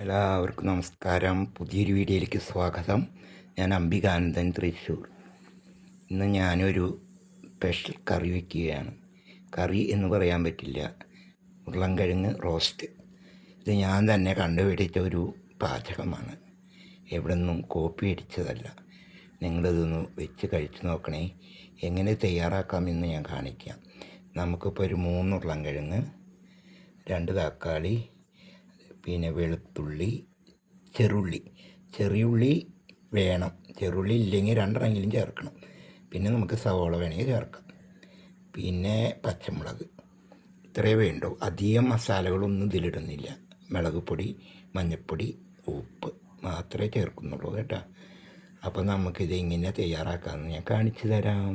എല്ലാവർക്കും നമസ്കാരം. പുതിയൊരു വീഡിയോയിലേക്ക് സ്വാഗതം. ഞാൻ അംബികാനന്ദൻ തൃശ്ശൂർ. ഇന്ന് ഞാനൊരു സ്പെഷ്യൽ കറി വയ്ക്കുകയാണ് കറി എന്ന് പറയാൻ പറ്റില്ല. ഉരുളൻകിഴങ്ങ് റോസ്റ്റ്. ഇത് ഞാൻ തന്നെ കണ്ടുപിടിച്ച ഒരു പാചകമാണ്. എവിടെ നിന്നും കോപ്പി അടിച്ചതല്ല. നിങ്ങളിതൊന്ന് വെച്ച് കഴിച്ച് നോക്കണേ. എങ്ങനെ തയ്യാറാക്കാമെന്ന് ഞാൻ കാണിക്കാം. നമുക്കിപ്പോൾ ഒരു മൂന്ന് ഉരുളൻകിഴങ്ങ് രണ്ട് തക്കാളി പിന്നെ വെളുത്തുള്ളി ചെറുള്ളി. ചെറിയുള്ളി വേണം. ചെറുള്ളി ഇല്ലെങ്കിൽ രണ്ടെണ്ണെങ്കിലും ചേർക്കണം. പിന്നെ നമുക്ക് സവോള വേണമെങ്കിൽ ചേർക്കാം. പിന്നെ പച്ചമുളക്. ഇത്രയേ വേണ്ടൂ. അധികം മസാലകളൊന്നും ഇതിലിടുന്നില്ല. മുളക് പൊടി മഞ്ഞൾപ്പൊടി ഉപ്പ് മാത്രമേ ചേർക്കുന്നുള്ളൂ കേട്ടോ. അപ്പോൾ നമുക്കിത് എങ്ങനെ തയ്യാറാക്കാമെന്ന് ഞാൻ കാണിച്ചു തരാം.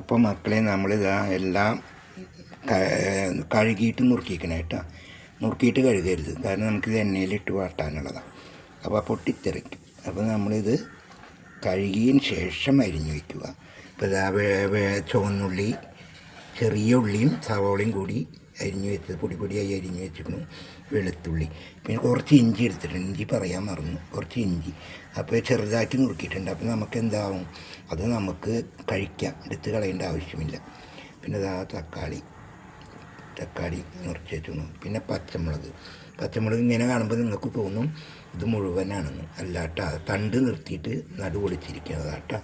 അപ്പോൾ മക്കളെ നമ്മളിതാ എല്ലാം കഴുകിയിട്ട് നുറുക്കിക്കണം കേട്ടോ. നുറുക്കിയിട്ട് കഴുകരുത്. കാരണം നമുക്കിത് എണ്ണയിലിട്ട് വാട്ടാനുള്ളതാണ് അപ്പോൾ പൊട്ടിത്തെറിക്കും അപ്പോൾ നമ്മളിത് കഴുകിയതിന് ശേഷം അരിഞ്ഞു വയ്ക്കുക. ഇപ്പോൾ ഇതാ ചുവന്നുള്ളി ചെറിയ ഉള്ളിയും സവോളയും കൂടി അരിഞ്ഞു വെച്ചത് പൊടി പൊടിയായി അരിഞ്ഞു വെച്ചിരുന്നു വെളുത്തുള്ളി. പിന്നെ കുറച്ച് ഇഞ്ചി എടുത്തിട്ടുണ്ട്. ഇഞ്ചി പറയാൻ മറന്നു. കുറച്ച് ഇഞ്ചി. അപ്പോൾ ചെറുതാക്കി നുറുക്കിയിട്ടുണ്ട്. അപ്പോൾ നമുക്ക് എന്താവും അത് നമുക്ക് കഴിക്കാം. എടുത്ത് കളയേണ്ട ആവശ്യമില്ല. പിന്നെ അതാ തക്കാളി. തക്കാളി മുറിച്ച് വെച്ചു പിന്നെ പച്ചമുളക്. പച്ചമുളക് ഇങ്ങനെ കാണുമ്പോൾ നിങ്ങൾക്ക് തോന്നും ഇത് മുഴുവനാണെന്ന്. അല്ലാട്ട തണ്ട് നിർത്തിയിട്ട് നടു പൊളിച്ചിരിക്കുന്നതാട്ടാ.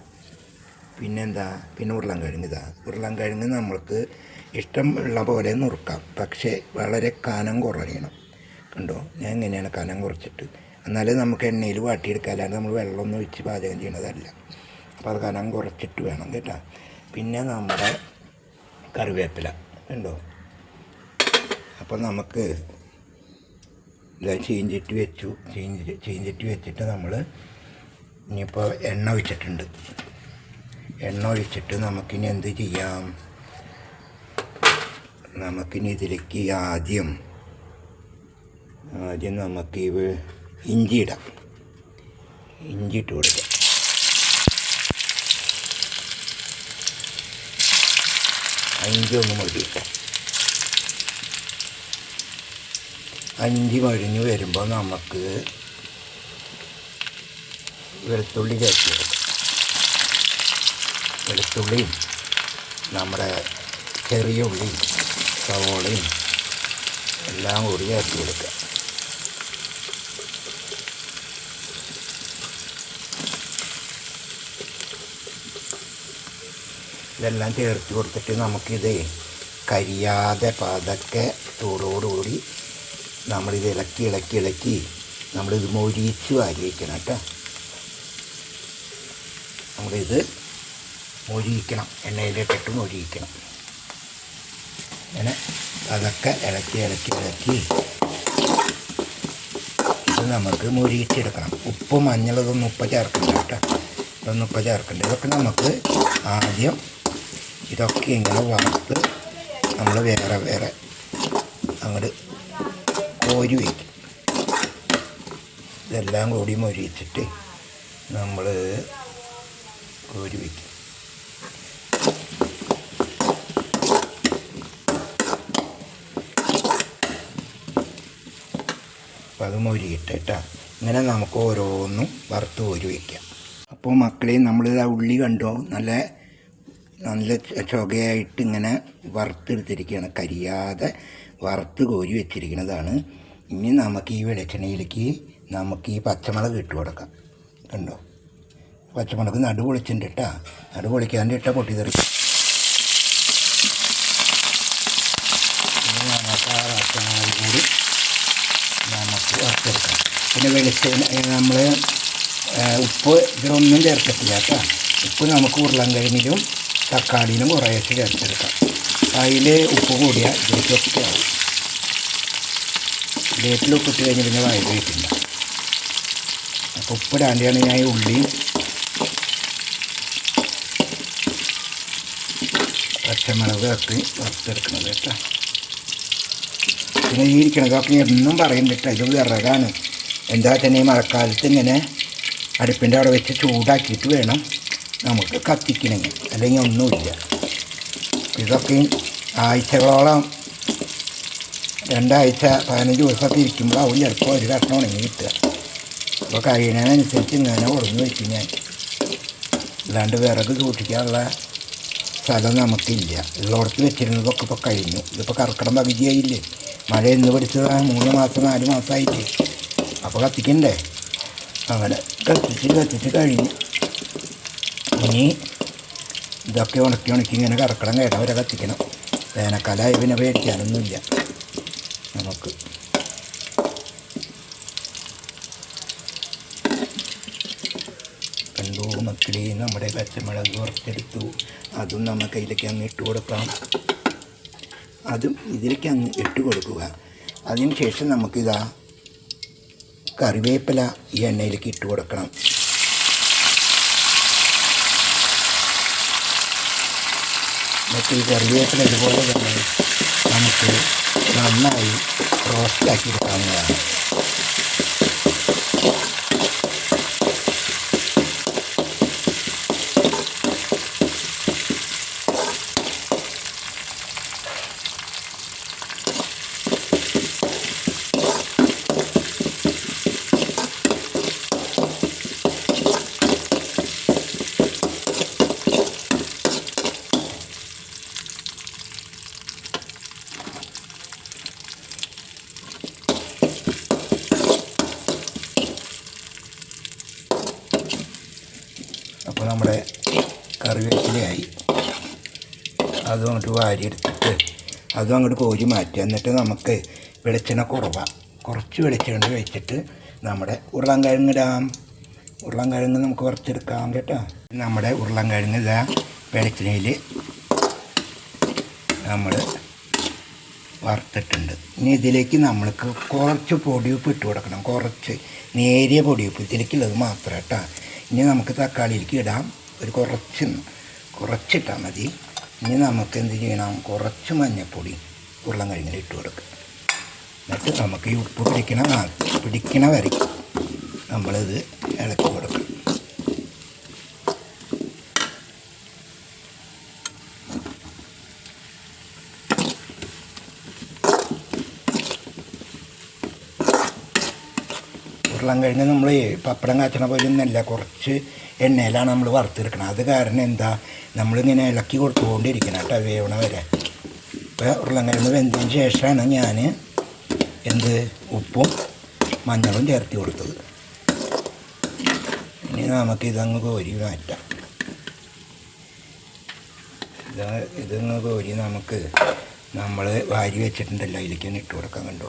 പിന്നെന്താ? പിന്നെ ഉരുളൻകിഴങ്ങ് ഇതാ ഉരുളൻകിഴങ്ങ് നമ്മൾക്ക് ഇഷ്ടമുള്ള പോലെ നുറുക്കാം. പക്ഷേ വളരെ കനം കുറയണം. കണ്ടോ? ഞാൻ എങ്ങനെയാണ് കനം കുറച്ചിട്ട്? എന്നാലേ നമുക്ക് എണ്ണയിൽ വാട്ടിയെടുക്കുക അല്ലാണ്ട് നമ്മൾ വെള്ളമൊന്നും ഒഴിച്ച് പാചകം ചെയ്യണതല്ല അപ്പോൾ അത് കനം കുറച്ചിട്ട് വേണം കേട്ടോ. പിന്നെ നമ്മുടെ കറിവേപ്പില. കണ്ടോ? അപ്പോൾ നമുക്ക് ചീഞ്ചിട്ട് വെച്ചു. ചീഞ്ചി ചീഞ്ചിട്ട് വെച്ചിട്ട് നമ്മൾ ഇനിയിപ്പോൾ എണ്ണ ഒഴിച്ചിട്ടുണ്ട്. എണ്ണ ഒഴിച്ചിട്ട് നമുക്കിനി എന്ത് ചെയ്യാം? നമുക്കിനി ഇതിലേക്ക് ആദ്യം ആദ്യം നമുക്ക് ഇവ ഇഞ്ചി ഇടാം. ഇഞ്ചി ഇട്ട് കൊടുക്കാം. ഇഞ്ചി ഒന്ന് മുറിയിട്ടാം അഞ്ച് മഴിഞ്ഞ് വരുമ്പോൾ നമുക്ക് വെളുത്തുള്ളി ചേർത്ത് കൊടുക്കാം വെളുത്തുള്ളിയും നമ്മുടെ ചെറിയ ഉള്ളിയും സവോളയും എല്ലാം കൂടി ചേർത്ത് കൊടുക്കുക ഇതെല്ലാം ചേർത്ത് കൊടുത്തിട്ട് നമുക്കിത് കരിയാതെ പതക്കെ ചൂടോടുകൂടി നമ്മളിത് ഇളക്കി ഇളക്കി ഇളക്കി നമ്മളിത് മൊരിച്ച് വാരി വയ്ക്കണം കേട്ടോ. നമ്മളിത് മൊരിയിക്കണം എണ്ണയിലിട്ടിട്ട് മൊരിയിക്കണം. അങ്ങനെ അതൊക്കെ ഇളക്കി ഇളക്കി ഇളക്കി ഇത് നമുക്ക് മൊരിയിച്ചെടുക്കണം. ഉപ്പ് മഞ്ഞളതൊന്നും ഉപ്പ ചേർക്കണ്ട കേട്ടോ. ഇതൊന്നും ഉപ്പ ചേർക്കണ്ട. ഇതൊക്കെ നമുക്ക് ആദ്യം ഇതൊക്കെ ഇങ്ങനെ വറുത്ത് നമ്മൾ വേറെ വേറെ അങ്ങോട്ട് കോരി വയ്ക്കും ഇതെല്ലാം കൂടി മൊരിച്ചിട്ട് നമ്മൾ കോരി വയ്ക്കും അപ്പം അത് മൊരിയിട്ട് കേട്ടോ ഇങ്ങനെ നമുക്ക് ഓരോന്നും വറുത്ത് കോരി വയ്ക്കാം അപ്പോൾ മക്കളെ നമ്മൾ ആ ഉള്ളി കണ്ടോ? നല്ല നല്ല ചുകയായിട്ട് ഇങ്ങനെ വറുത്തെടുത്തിരിക്കുകയാണ് കരിയാതെ വറുത്ത് കോരി വെച്ചിരിക്കുന്നതാണ് ഇനി നമുക്ക് ഈ വെളിച്ചെണ്ണയിലേക്ക് നമുക്ക് ഈ പച്ചമുളക് ഇട്ട് കൊടുക്കാം. കണ്ടോ? പച്ചമുളക് നടു പൊളിച്ചിട്ടുണ്ട് കേട്ടോ. നടു പൊളിക്കാണ്ട് ഇട്ട ഇനി നമുക്ക് കൂടി നമുക്ക് വറുത്തെടുക്കാം. പിന്നെ വെളിച്ചെണ്ണ നമ്മൾ ഉപ്പ് ഇതിലൊന്നും ചേർക്കത്തില്ല കേട്ടോ. ഉപ്പ് നമുക്ക് ഉരുളൻകിഴങ്ങിലും തക്കാളിയിലും കുറേശ്ശെ ചേർത്തെടുക്കാം അതിൽ ഉപ്പ് കൂടിയ ഇതിലേക്കൊക്കെ ആവും ഉപ്പ് ഉപ്പിട്ട് കഴിഞ്ഞ് പിന്നെ വയറ് വയ്ക്കില്ല അപ്പോൾ ഇടാണ്ടിയാണ് ഞാൻ ഈ ഉള്ളിയും പച്ചമുളക് ഒക്കെ വറുത്തെടുക്കുന്നത് കേട്ടോ. പിന്നെ ഈ ഇരിക്കണതൊക്കെ എന്നും പറയുന്നുണ്ട് ഇത് വിറകാണ്. എന്താ തന്നെ ഈ മഴക്കാലത്ത് ഇങ്ങനെ അടുപ്പിന്റെ അവിടെ വെച്ച് ചൂടാക്കിയിട്ട് വേണം നമുക്ക് കത്തിക്കണമെങ്കിൽ. അല്ലെങ്കിൽ ഒന്നുമില്ല. ഇതൊക്കെ ആഴ്ചകളോളം രണ്ടാഴ്ച പതിനഞ്ച് ദിവസമൊക്കെ ഇരിക്കുമ്പോഴാവും ചിലപ്പോൾ ഒരു കഷ്ണം ഉണങ്ങി കിട്ടുക. അപ്പോൾ കഴിയുന്നതിനനുസരിച്ച് ഇങ്ങനെ ഉറങ്ങി വയ്ക്കും ഞാൻ. അല്ലാണ്ട് വിറക് സൂക്ഷിക്കാനുള്ള സ്ഥലം നമുക്കില്ല. ഉള്ളോടത്ത് വെച്ചിരുന്നതൊക്കെ ഇപ്പോൾ കഴിഞ്ഞു. ഇതിപ്പോൾ കർക്കിടം പകുതിയായില്ലേ മഴ എന്ന് പിടിച്ചതാണ് മൂന്ന് മാസം നാല് മാസമായില്ലേ അപ്പോൾ കത്തിക്കണ്ടേ? അങ്ങനെ കത്തിച്ച് കത്തിച്ച് കഴിഞ്ഞു ഇനി ഇതൊക്കെ ഉണക്കി ഉണക്കി ഇങ്ങനെ കറക്കണം കേട വരെ കത്തിക്കണം. വേനൽക്കാലമായി പിന്നെ പേടിക്കാനൊന്നുമില്ല. നമുക്ക്. കണ്ടു മക്കളി നമ്മുടെ പച്ചമുളക് വറുത്തെടുത്തു. അതും നമുക്ക് കയ്യിലേക്ക് അങ്ങ് ഇട്ട് കൊടുക്കാം. അതും ഇതിലേക്ക് അങ്ങ് ഇട്ട് കൊടുക്കുക. അതിന് ശേഷം നമുക്കിതാ കറിവേപ്പില ഈ എണ്ണയിലേക്ക് ഇട്ട് കൊടുക്കണം. എന്നിട്ട് ഈ കറിവേപ്പില ഇതുപോലെ തന്നെ നമുക്ക് നന്നായി റോസ്റ്റാക്കി എടുക്കാവുന്നതാണ് അപ്പോൾ നമ്മുടെ കറിവേപ്പിലയായി. അതും അങ്ങോട്ട് വാരിയെടുത്തിട്ട് അതും അങ്ങോട്ട് കോരി മാറ്റി എന്നിട്ട് നമുക്ക് വെളിച്ചെണ്ണ കുറവാണ് കുറച്ച് വെളിച്ചെണ്ണ വെച്ചിട്ട് നമ്മുടെ ഉരുളൻകിഴങ്ങിടാം ഉരുളൻകിഴങ്ങ് നമുക്ക് കുറച്ചെടുക്കാം കേട്ടോ. നമ്മുടെ ഉരുളൻകിഴങ്ങ് ഇതാ വെളിച്ചെണ്ണയിൽ നമ്മൾ വറുത്തിട്ടുണ്ട്. ഇനി ഇതിലേക്ക് നമ്മൾക്ക് കുറച്ച് പൊടിയുപ്പ് ഇട്ട് കൊടുക്കണം. കുറച്ച് നേരിയ പൊടിയുപ്പ് ഇതിലേക്കുള്ളത് മാത്രം കേട്ടോ. ഇനി നമുക്ക് തക്കാളിയിലേക്ക് ഇടാം. ഒരു കുറച്ച് കുറച്ചിട്ടാൽ മതി. ഇനി നമുക്ക് എന്ത് ചെയ്യണം? കുറച്ച് മഞ്ഞൾപ്പൊടി ഉരുളൻ കഴിഞ്ഞിൽ ഇട്ട് കൊടുക്കുക എന്നിട്ട് നമുക്ക് ഈ ഉപ്പ് പിടിക്കണ പിടിക്കണ വരെ നമ്മളിത് ഇളക്കി കൊടുക്കണം ഉരുളൻ കഴിഞ്ഞ് നമ്മൾ പപ്പടം കാച്ചണ പോലെ ഒന്നല്ല കുറച്ച് എണ്ണയിലാണ് നമ്മൾ വറുത്തെടുക്കണം അത് കാരണം എന്താ? നമ്മളിങ്ങനെ ഇളക്കി കൊടുത്തുകൊണ്ടിരിക്കണം കേട്ടോ വേവണ വരെ. ഇപ്പോൾ ഉരുളൻ കഴിഞ്ഞ് വെന്തതിന് ശേഷമാണ് ഞാൻ എന്ത്? ഉപ്പും മഞ്ഞളും ചേർത്ത് കൊടുത്തത്. ഇനി നമുക്ക് ഇതങ്ങ് കോരി മാറ്റാം. ഇത് ഇതങ്ങ് കോരി നമുക്ക് നമ്മൾ വാരി വെച്ചിട്ടുണ്ടല്ലോ. അതിലേക്ക് ഒന്ന് ഇട്ട് കൊടുക്കാൻ കണ്ടോ?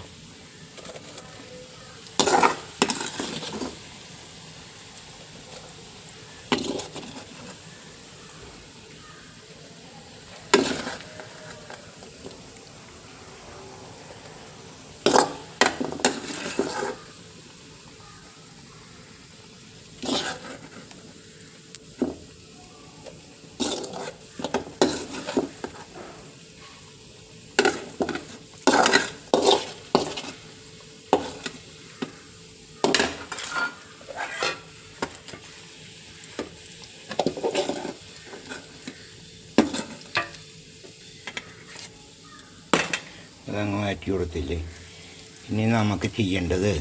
അതങ്ങ് മാറ്റി കൊടുത്തില്ലേ? ഇനി നമുക്ക് ചെയ്യേണ്ടത്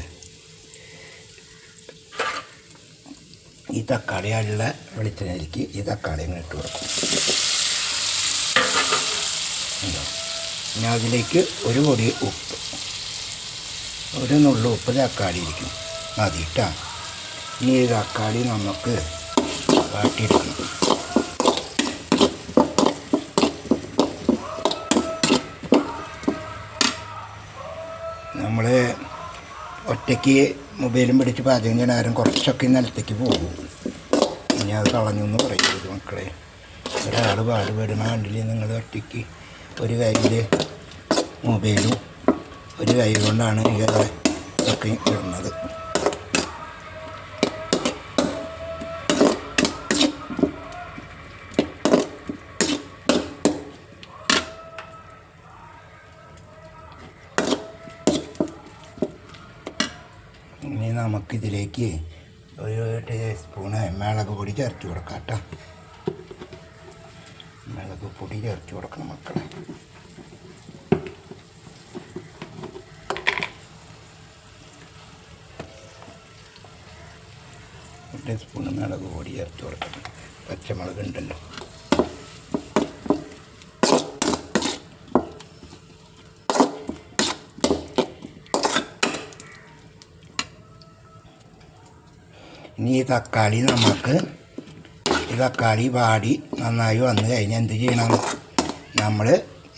ഈ തക്കാളിയുള്ള വെളിച്ചെണ്ണയിലേക്ക് ഈ തക്കാളി അങ്ങ് ഇട്ട് കൊടുക്കും? ഇനി അതിലേക്ക് ഒരു പൊടി ഉപ്പ് ഒരു നുള്ളു ഉപ്പ് തക്കാളി ഇരിക്കും മതിയിട്ടാണ് ഇനി ഈ തക്കാളി നമുക്ക് വാട്ടിയെടുക്കണം. ഒറ്റയ്ക്ക് മൊബൈലും പിടിച്ച് പാചകം ചെയ്യണ ആരും കുറച്ചൊക്കെ നിലത്തേക്ക് പോകും. ഇനി അത് കളഞ്ഞു എന്ന് പറയരുത് മക്കളെ. ഒരാൾ പാടുപെടുന്ന കണ്ടില്ലേ നിങ്ങൾ ഒറ്റയ്ക്ക്? ഒരു കയ്യിൽ മൊബൈലും ഒരു കൈ കൊണ്ടാണ് ഈ ഇതൊക്കെ ഇടുന്നത്. ഇനി നമുക്കിതിലേക്ക് ഒരു ടീസ്പൂണ് മിളക് പൊടി ചേർത്ത് കൊടുക്കാം കേട്ടോ മിളക് പൊടി ചേർത്ത് കൊടുക്കണം മക്കളെ. ഒരു ടീസ്പൂണ് മിളക് പൊടി ചേർത്ത് കൊടുക്കണം. പച്ചമുളക് ഉണ്ടല്ലോ ഇനി ഈ തക്കാളി നമുക്ക് ഈ തക്കാളി വാടി നന്നായി വന്നു കഴിഞ്ഞാൽ എന്ത് ചെയ്യണം? നമ്മൾ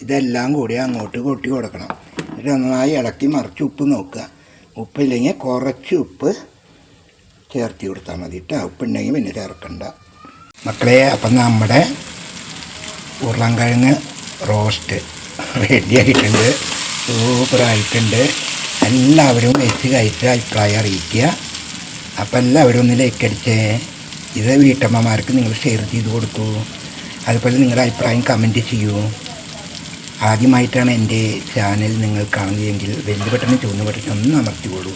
ഇതെല്ലാം കൂടി അങ്ങോട്ട് കൊട്ടി കൊടുക്കണം. എന്നിട്ട് നന്നായി ഇളക്കി മറിച്ച് ഉപ്പ് നോക്കുക. ഉപ്പില്ലെങ്കിൽ കുറച്ച് ഉപ്പ് ചേർത്തി കൊടുത്താൽ മതി കേട്ടോ ഉപ്പുണ്ടെങ്കിൽ പിന്നെ ചേർക്കണ്ട. മക്കളെ അപ്പം നമ്മുടെ ഉരുളൻകിഴങ്ങ് റോസ്റ്റ് റെഡിയായിട്ടുണ്ട് സൂപ്പറായിട്ടുണ്ട്. എല്ലാവരും വെച്ച് കഴിച്ച് അഭിപ്രായം അറിയിക്കുക. അപ്പം എല്ലാവരും ഒന്ന് ലൈക്ക് അടിച്ചേ. ഇത് വീട്ടമ്മമാർക്ക് നിങ്ങൾ ഷെയർ ചെയ്ത് കൊടുക്കൂ. അതുപോലെ നിങ്ങളുടെ അഭിപ്രായം കമന്റ് ചെയ്യൂ. ആദ്യമായിട്ടാണ് എന്റെ ചാനൽ നിങ്ങൾ കാണുന്നതെങ്കിൽ വലിയ പെട്ടെന്ന് ചുവന്ന പെട്ടെന്ന് ഒന്ന് അമർത്തിക്കൊള്ളൂ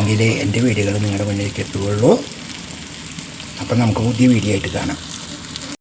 എങ്കിലേ എന്റെ വീഡിയോകൾ നിങ്ങളുടെ മുന്നിലേക്ക് എത്തുകയുള്ളൂ. അപ്പം നമുക്ക് പുതിയ വീഡിയോ ആയിട്ട് കാണാം.